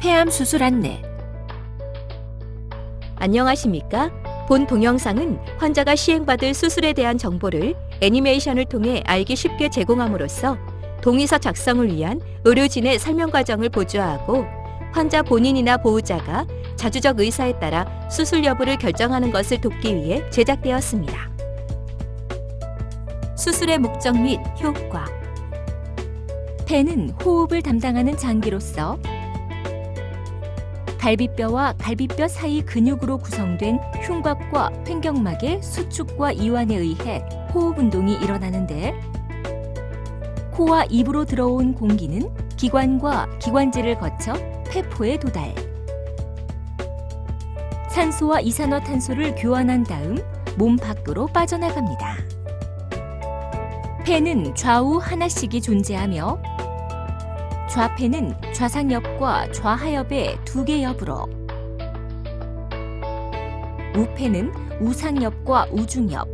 폐암 수술 안내. 안녕하십니까? 본 동영상은 환자가 시행받을 수술에 대한 정보를 애니메이션을 통해 알기 쉽게 제공함으로써 동의서 작성을 위한 의료진의 설명 과정을 보조하고 환자 본인이나 보호자가 자주적 의사에 따라 수술 여부를 결정하는 것을 돕기 위해 제작되었습니다. 수술의 목적 및 효과 폐는 호흡을 담당하는 장기로서 갈비뼈와 갈비뼈 사이 근육으로 구성된 흉곽과 횡격막의 수축과 이완에 의해 호흡 운동이 일어나는데 코와 입으로 들어온 공기는 기관과 기관지를 거쳐 폐포에 도달. 산소와 이산화탄소를 교환한 다음 몸 밖으로 빠져나갑니다. 폐는 좌우 하나씩이 존재하며 좌폐는 좌상엽과 좌하엽의 두 개 엽으로 우폐는 우상엽과 우중엽,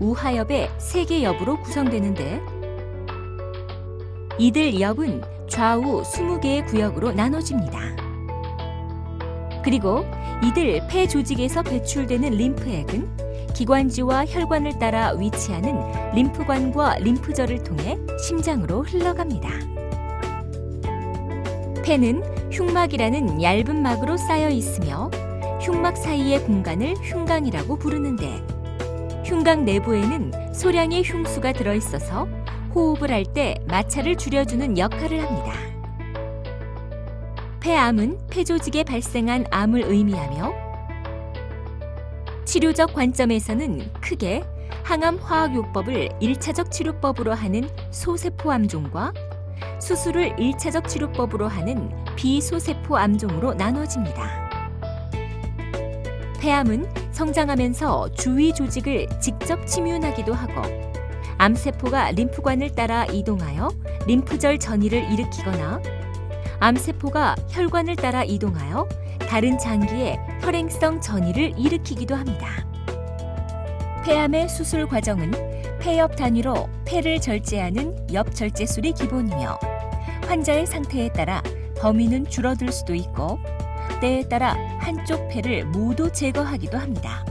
우하엽의 세 개 엽으로 구성되는데 이들 엽은 좌우 20개의 구역으로 나눠집니다. 그리고 이들 폐 조직에서 배출되는 림프액은 기관지와 혈관을 따라 위치하는 림프관과 림프절을 통해 심장으로 흘러갑니다. 폐는 흉막이라는 얇은 막으로 쌓여 있으며 흉막 사이의 공간을 흉강이라고 부르는데 흉강 내부에는 소량의 흉수가 들어 있어서 호흡을 할 때 마찰을 줄여주는 역할을 합니다. 폐암은 폐조직에 발생한 암을 의미하며 치료적 관점에서는 크게 항암 화학요법을 1차적 치료법으로 하는 소세포 암종과 수술을 1차적 치료법으로 하는 비소세포 암종으로 나눠집니다. 폐암은 성장하면서 주위 조직을 직접 침윤하기도 하고 암세포가 림프관을 따라 이동하여 림프절 전이를 일으키거나 암세포가 혈관을 따라 이동하여 다른 장기의 혈행성 전이를 일으키기도 합니다. 폐암의 수술 과정은 폐엽 단위로 폐를 절제하는 엽 절제술이 기본이며 환자의 상태에 따라 범위는 줄어들 수도 있고 때에 따라 한쪽 폐를 모두 제거하기도 합니다.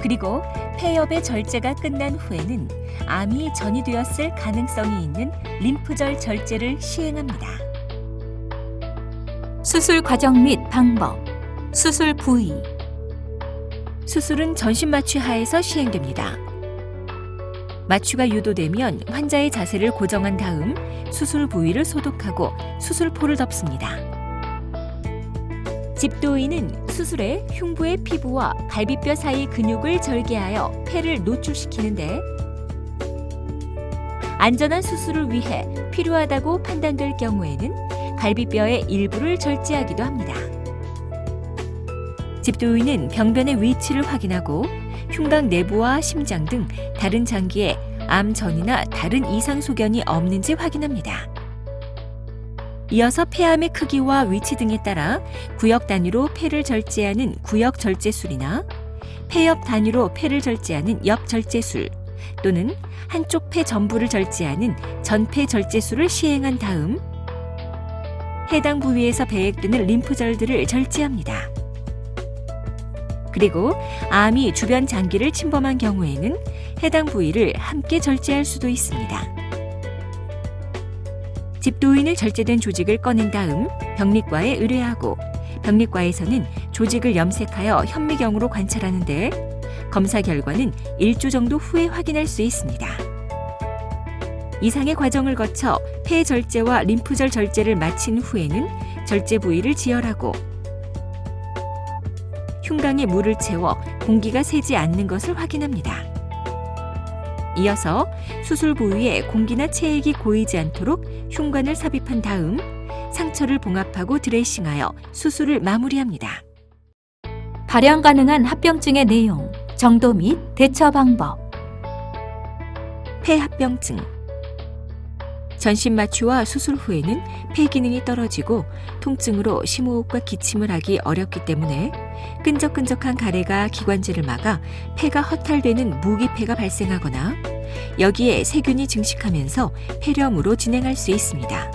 그리고 폐엽의 절제가 끝난 후에는 암이 전이 되었을 가능성이 있는 림프절 절제를 시행합니다. 수술 과정 및 방법, 수술 부위. 수술은 전신 마취 하에서 시행됩니다. 마취가 유도되면 환자의 자세를 고정한 다음 수술 부위를 소독하고 수술포를 덮습니다. 집도의는 수술에 흉부의 피부와 갈비뼈 사이 근육을 절개하여 폐를 노출시키는데 안전한 수술을 위해 필요하다고 판단될 경우에는 갈비뼈의 일부를 절제하기도 합니다. 집도의는 병변의 위치를 확인하고 흉곽 내부와 심장 등 다른 장기에 암 전이나 다른 이상 소견이 없는지 확인합니다. 이어서 폐암의 크기와 위치 등에 따라 구역 단위로 폐를 절제하는 구역 절제술이나 폐엽 단위로 폐를 절제하는 옆 절제술 또는 한쪽 폐 전부를 절제하는 전폐 절제술을 시행한 다음 해당 부위에서 배액되는 림프절들을 절제합니다. 그리고 암이 주변 장기를 침범한 경우에는 해당 부위를 함께 절제할 수도 있습니다. 집도인을 절제된 조직을 꺼낸 다음 병리과에 의뢰하고 병리과에서는 조직을 염색하여 현미경으로 관찰하는데 검사 결과는 1주 정도 후에 확인할 수 있습니다. 이상의 과정을 거쳐 폐 절제와 림프절 절제를 마친 후에는 절제 부위를 지혈하고 흉강에 물을 채워 공기가 새지 않는 것을 확인합니다. 이어서 수술 부위에 공기나 체액이 고이지 않도록 흉관을 삽입한 다음 상처를 봉합하고 드레싱하여 수술을 마무리합니다. 발현 가능한 합병증의 내용, 정도 및 대처 방법. 폐합병증 전신 마취와 수술 후에는 폐 기능이 떨어지고 통증으로 심호흡과 기침을 하기 어렵기 때문에 끈적끈적한 가래가 기관지를 막아 폐가 허탈되는 무기폐가 발생하거나 여기에 세균이 증식하면서 폐렴으로 진행할 수 있습니다.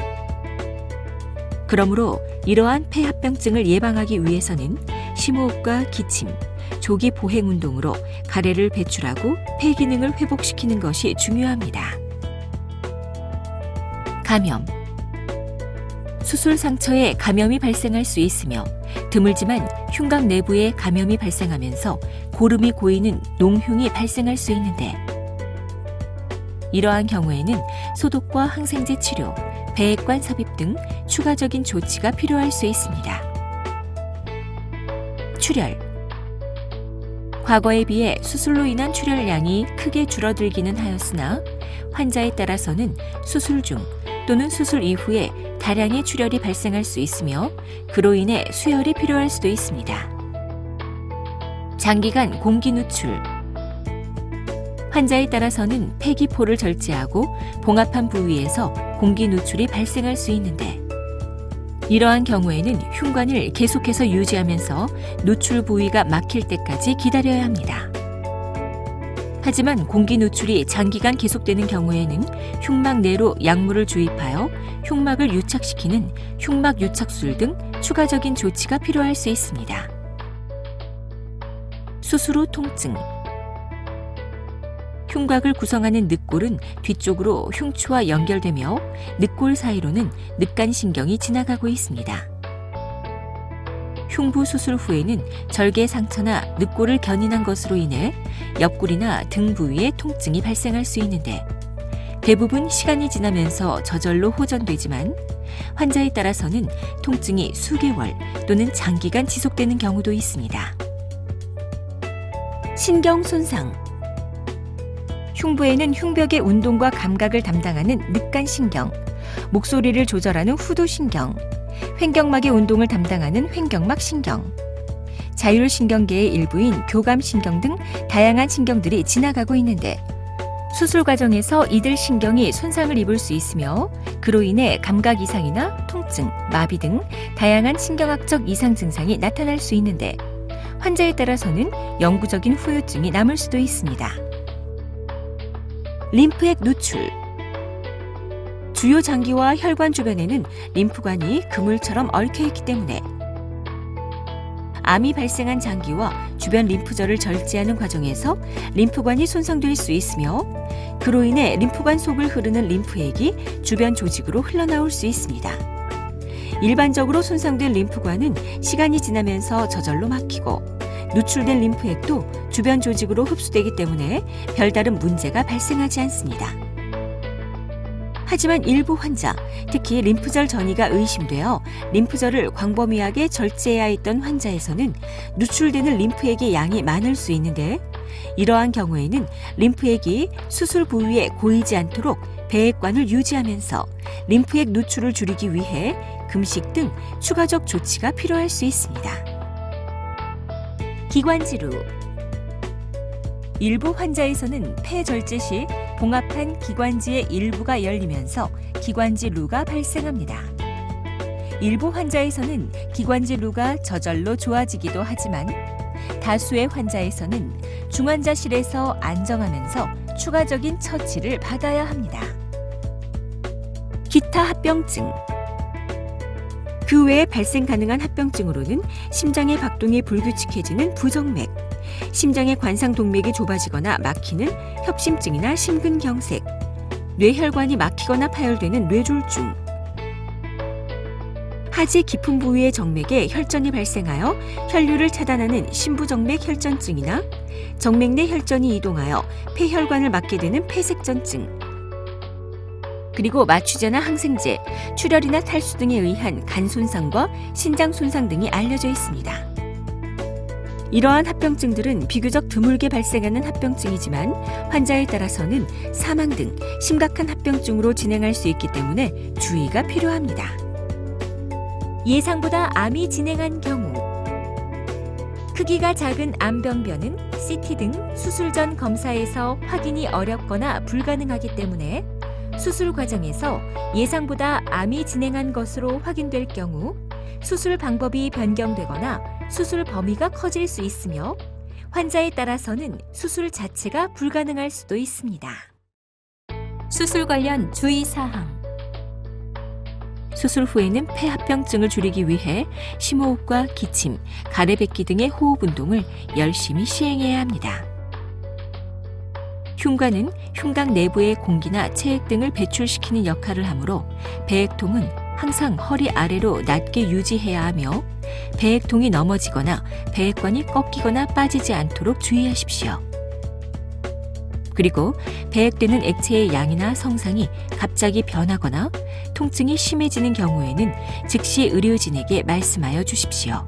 그러므로 이러한 폐합병증을 예방하기 위해서는 심호흡과 기침, 조기 보행 운동으로 가래를 배출하고 폐 기능을 회복시키는 것이 중요합니다. 감염 수술 상처에 감염이 발생할 수 있으며 드물지만 흉곽 내부에 감염이 발생하면서 고름이 고이는 농흉이 발생할 수 있는데 이러한 경우에는 소독과 항생제 치료, 배액관 삽입 등 추가적인 조치가 필요할 수 있습니다. 출혈 과거에 비해 수술로 인한 출혈량이 크게 줄어들기는 하였으나 환자에 따라서는 수술 중 또는 수술 이후에 다량의 출혈이 발생할 수 있으며 그로 인해 수혈이 필요할 수도 있습니다. 장기간 공기 누출 환자에 따라서는 폐기포를 절제하고 봉합한 부위에서 공기 누출이 발생할 수 있는데 이러한 경우에는 흉관을 계속해서 유지하면서 누출 부위가 막힐 때까지 기다려야 합니다. 하지만 공기 누출이 장기간 계속되는 경우에는 흉막 내로 약물을 주입하여 흉막을 유착시키는 흉막 유착술 등 추가적인 조치가 필요할 수 있습니다. 수술 후 통증 흉곽을 구성하는 늑골은 뒤쪽으로 흉추와 연결되며 늑골 사이로는 늑간신경이 지나가고 있습니다. 흉부 수술 후에는 절개 상처나 늑골을 견인한 것으로 인해 옆구리나 등 부위에 통증이 발생할 수 있는데 대부분 시간이 지나면서 저절로 호전되지만 환자에 따라서는 통증이 수개월 또는 장기간 지속되는 경우도 있습니다. 신경 손상 흉부에는 흉벽의 운동과 감각을 담당하는 늑간신경, 목소리를 조절하는 후두신경, 횡격막의 운동을 담당하는 횡격막 신경, 자율신경계의 일부인 교감신경 등 다양한 신경들이 지나가고 있는데 수술 과정에서 이들 신경이 손상을 입을 수 있으며 그로 인해 감각 이상이나 통증, 마비 등 다양한 신경학적 이상 증상이 나타날 수 있는데 환자에 따라서는 영구적인 후유증이 남을 수도 있습니다. 림프액 누출 주요 장기와 혈관 주변에는 림프관이 그물처럼 얽혀 있기 때문에 암이 발생한 장기와 주변 림프절을 절제하는 과정에서 림프관이 손상될 수 있으며 그로 인해 림프관 속을 흐르는 림프액이 주변 조직으로 흘러나올 수 있습니다. 일반적으로 손상된 림프관은 시간이 지나면서 저절로 막히고 누출된 림프액도 주변 조직으로 흡수되기 때문에 별다른 문제가 발생하지 않습니다. 하지만 일부 환자, 특히 림프절 전이가 의심되어 림프절을 광범위하게 절제해야 했던 환자에서는 누출되는 림프액의 양이 많을 수 있는데 이러한 경우에는 림프액이 수술 부위에 고이지 않도록 배액관을 유지하면서 림프액 누출을 줄이기 위해 금식 등 추가적 조치가 필요할 수 있습니다. 기관지루 일부 환자에서는 폐 절제 시 봉합한 기관지의 일부가 열리면서 기관지 루가 발생합니다. 일부 환자에서는 기관지 루가 저절로 좋아지기도 하지만 다수의 환자에서는 중환자실에서 안정하면서 추가적인 처치를 받아야 합니다. 기타 합병증 그 외에 발생 가능한 합병증으로는 심장의 박동이 불규칙해지는 부정맥, 심장의 관상 동맥이 좁아지거나 막히는 협심증이나 심근경색, 뇌혈관이 막히거나 파열되는 뇌졸중, 하지 깊은 부위의 정맥에 혈전이 발생하여 혈류를 차단하는 심부정맥 혈전증이나 정맥 내 혈전이 이동하여 폐혈관을 막게 되는 폐색전증, 그리고 마취제나 항생제, 출혈이나 탈수 등에 의한 간 손상과 신장 손상 등이 알려져 있습니다. 이러한 합병증들은 비교적 드물게 발생하는 합병증이지만 환자에 따라서는 사망 등 심각한 합병증으로 진행할 수 있기 때문에 주의가 필요합니다. 예상보다 암이 진행한 경우 크기가 작은 암병변은 CT 등 수술 전 검사에서 확인이 어렵거나 불가능하기 때문에 수술 과정에서 예상보다 암이 진행한 것으로 확인될 경우 수술 방법이 변경되거나 수술 범위가 커질 수 있으며 환자에 따라서는 수술 자체가 불가능할 수도 있습니다. 수술 관련 주의 사항. 수술 후에는 폐합병증을 줄이기 위해 심호흡과 기침, 가래뱉기 등의 호흡 운동을 열심히 시행해야 합니다. 흉관은 흉곽 내부의 공기나 체액 등을 배출시키는 역할을 하므로 배액통은 항상 허리 아래로 낮게 유지해야 하며 배액통이 넘어지거나 배액관이 꺾이거나 빠지지 않도록 주의하십시오. 그리고 배액되는 액체의 양이나 성상이 갑자기 변하거나 통증이 심해지는 경우에는 즉시 의료진에게 말씀하여 주십시오.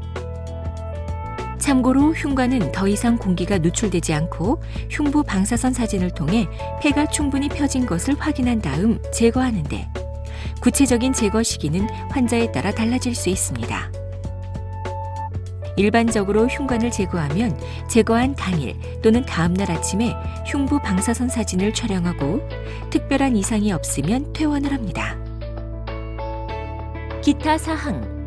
참고로 흉관은 더 이상 공기가 누출되지 않고 흉부 방사선 사진을 통해 폐가 충분히 펴진 것을 확인한 다음 제거하는데 구체적인 제거 시기는 환자에 따라 달라질 수 있습니다. 일반적으로 흉관을 제거하면 제거한 당일 또는 다음날 아침에 흉부 방사선 사진을 촬영하고 특별한 이상이 없으면 퇴원을 합니다. 기타 사항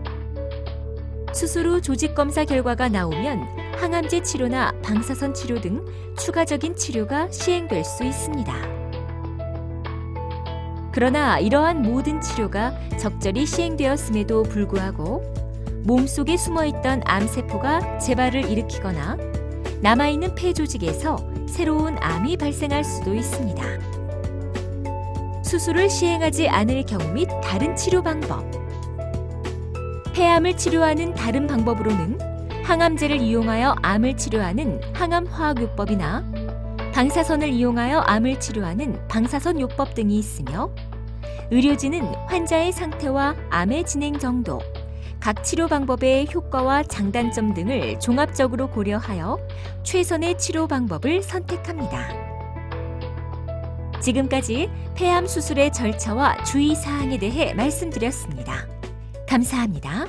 수술 후 조직 검사 결과가 나오면 항암제 치료나 방사선 치료 등 추가적인 치료가 시행될 수 있습니다. 그러나 이러한 모든 치료가 적절히 시행되었음에도 불구하고 몸속에 숨어있던 암세포가 재발을 일으키거나 남아있는 폐 조직에서 새로운 암이 발생할 수도 있습니다. 수술을 시행하지 않을 경우 및 다른 치료 방법. 폐암을 치료하는 다른 방법으로는 항암제를 이용하여 암을 치료하는 항암화학요법이나 방사선을 이용하여 암을 치료하는 방사선 요법 등이 있으며 의료진은 환자의 상태와 암의 진행 정도, 각 치료 방법의 효과와 장단점 등을 종합적으로 고려하여 최선의 치료 방법을 선택합니다. 지금까지 폐암 수술의 절차와 주의 사항에 대해 말씀드렸습니다. 감사합니다.